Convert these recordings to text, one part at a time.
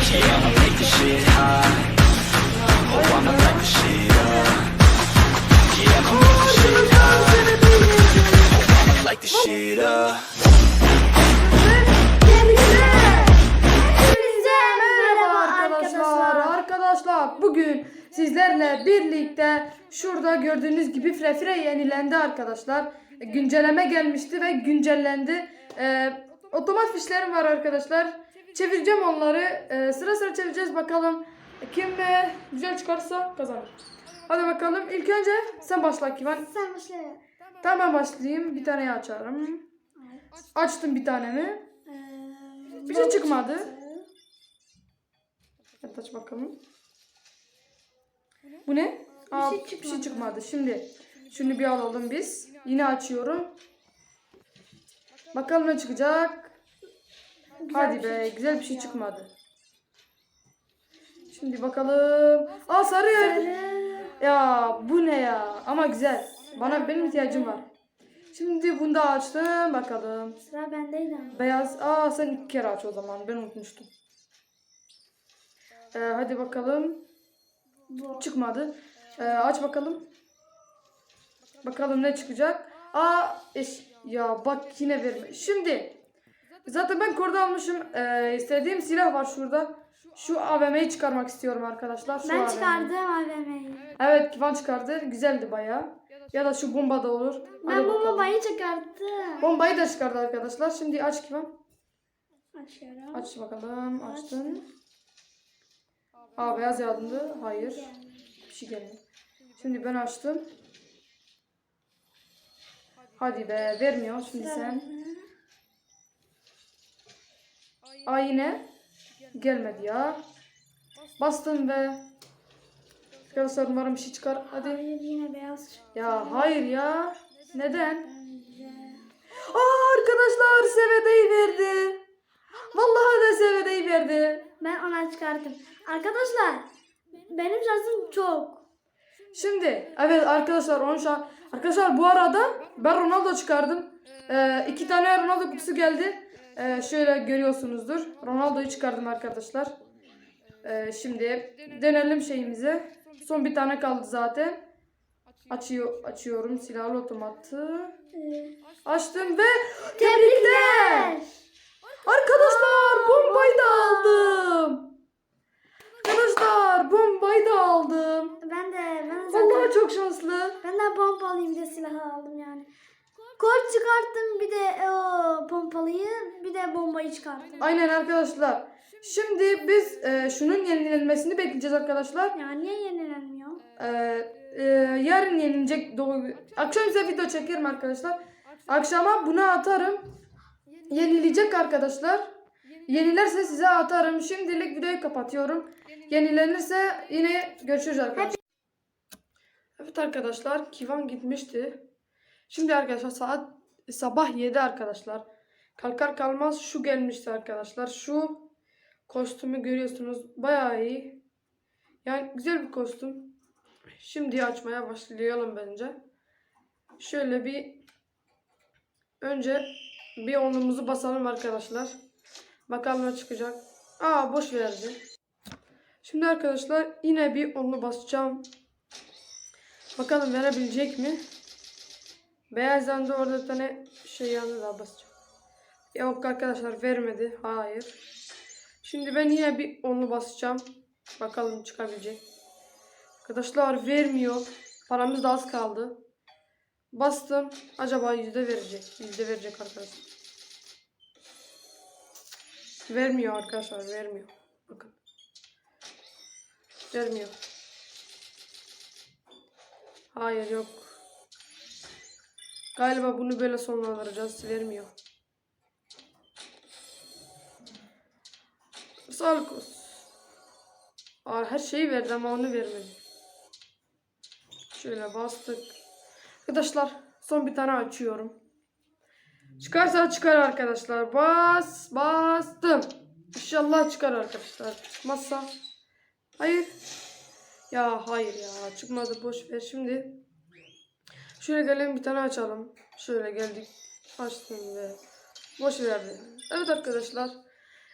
Yeah, arkadaşlar. Bugün sizlerle birlikte şurada gördüğünüz gibi Frefre yenilendi arkadaşlar. Güncelleme gelmişti ve güncellendi. Ee, otomat fişlerim var arkadaşlar. Çevireceğim onları. Ee, sıra sıra çevireceğiz bakalım. Kim e, güzel çıkarsa kazanır. Hadi bakalım. İlk önce sen başla Kivan. Sen başla. Tamam ben başlayayım. Bir taneyi açarım. Açtım bir tanemi. Ee, Bir şey çıkmadı. Evet aç bakalım. Bu ne? Aa, şey bir şey çıkmadı. çıkmadı. Şimdi şunu bir alalım biz. Yine açıyorum. Bakalım ne çıkacak. Hadi be güzel bir şey çıkmadı. Şimdi bakalım. Aa sarı. Ya bu ne ya? Ama güzel. Bana benim ihtiyacım var. Şimdi bunu da açtım bakalım. Sıra bendeydi ama. Beyaz. Aa sen iki kere aç o zaman. Ben unutmuştum. Ee, hadi bakalım. Bu. Çıkmadı. Ee, aç bakalım. Bakalım ne çıkacak. Aa eş. Ya bak yine verme. Şimdi. Zaten ben korda almışım. Ee, istediğim silah var şurada. Şu AVM'yi çıkarmak istiyorum arkadaşlar. Şu Ben çıkardım AVM'yi. Evet Kivan çıkardı. Güzeldi bayağı. Ya da şu bomba da olur. Hadi Ben bu bakalım. bombayı çıkarttım. Bombayı da çıkardı arkadaşlar. Şimdi aç Kivan. Açıyorum. Aç bakalım. Açtın. Aa beyaz yandı. Hayır. Bir şey gelmiyor. Şimdi ben açtım. Hadi be vermiyor şimdi sen. Aa yine. Gelmedi ya. Bastım ve Arkadaşlar umarım bir şey çıkar. Hadi. Hayır yine beyaz çıktı. Ya hayır ya. Neden? Aa arkadaşlar sevedeyi verdi. Vallahi de sevedeyi verdi. Ben ona çıkarttım. Arkadaşlar benim şansım çok. Şimdi evet arkadaşlar 10 şan. Arkadaşlar bu arada ben Ronaldo çıkardım. Ee, iki tane Ronaldo kutusu geldi. Ee, şöyle görüyorsunuzdur. Ronaldo'yu çıkardım arkadaşlar. Ee, şimdi dönelim şeyimize. Son bir tane kaldı zaten. Açıyor, açıyorum silahlı otomatı. Açtım ve tebrikler. Arkadaşlar bombayı da aldım. Arkadaşlar bombayı da aldım. Ben de ben de zaten Vallahi çok şanslı. ben de pompalıyım bir de silahı aldım yani. Kod çıkarttım bir de o pompalıyı bir de bombayı çıkarttım. Aynen arkadaşlar. Şimdi biz e, şunun yenilenmesini bekleyeceğiz arkadaşlar. Ya niye yenilenmiyor? E, e, yarın yenilecek. Doğu, akşam size video çekerim arkadaşlar. Akşama bunu atarım. Yenileyecek arkadaşlar. Yenilerse size atarım. Şimdilik videoyu kapatıyorum. Yenilenirse yine görüşürüz arkadaşlar. Evet arkadaşlar Kivan gitmişti. Şimdi arkadaşlar saat sabah 7 arkadaşlar. Kalkar kalmaz şu gelmişti arkadaşlar. Şu kostümü görüyorsunuz. Bayağı iyi. Yani güzel bir kostüm. Şimdi açmaya başlayalım bence. Şöyle bir önce bir onumuzu basalım arkadaşlar. Bakalım ne çıkacak. Aa boş verdi. Şimdi arkadaşlar yine bir onlu basacağım. Bakalım verebilecek mi? Beyaz yandı orada tane şey yandı daha basacağım. Yok arkadaşlar vermedi. Hayır. Şimdi ben yine bir onlu basacağım. Bakalım çıkabilecek. Arkadaşlar vermiyor. Paramız da az kaldı. Bastım. Acaba yüzde verecek. Yüzde verecek arkadaşlar. Vermiyor arkadaşlar. Vermiyor. Bakın. Vermiyor. Hayır yok. Galiba bunu böyle sonlandıracağız. Vermiyor. Olsun. Aa, her şeyi verdi ama onu vermedi. Şöyle bastık. Arkadaşlar son bir tane açıyorum. Çıkarsa çıkar arkadaşlar. Bas bastım. İnşallah çıkar arkadaşlar. Çıkmazsa. Hayır. Ya hayır ya çıkmadı boş ver şimdi. Şöyle gelelim bir tane açalım. Şöyle geldik. Açtım ve boş verdi. Evet arkadaşlar.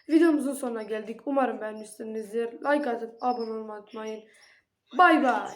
Videomuzun sonuna geldik. Umarım beğenmişsinizdir. Like atıp abone olmayı unutmayın. Bay bay.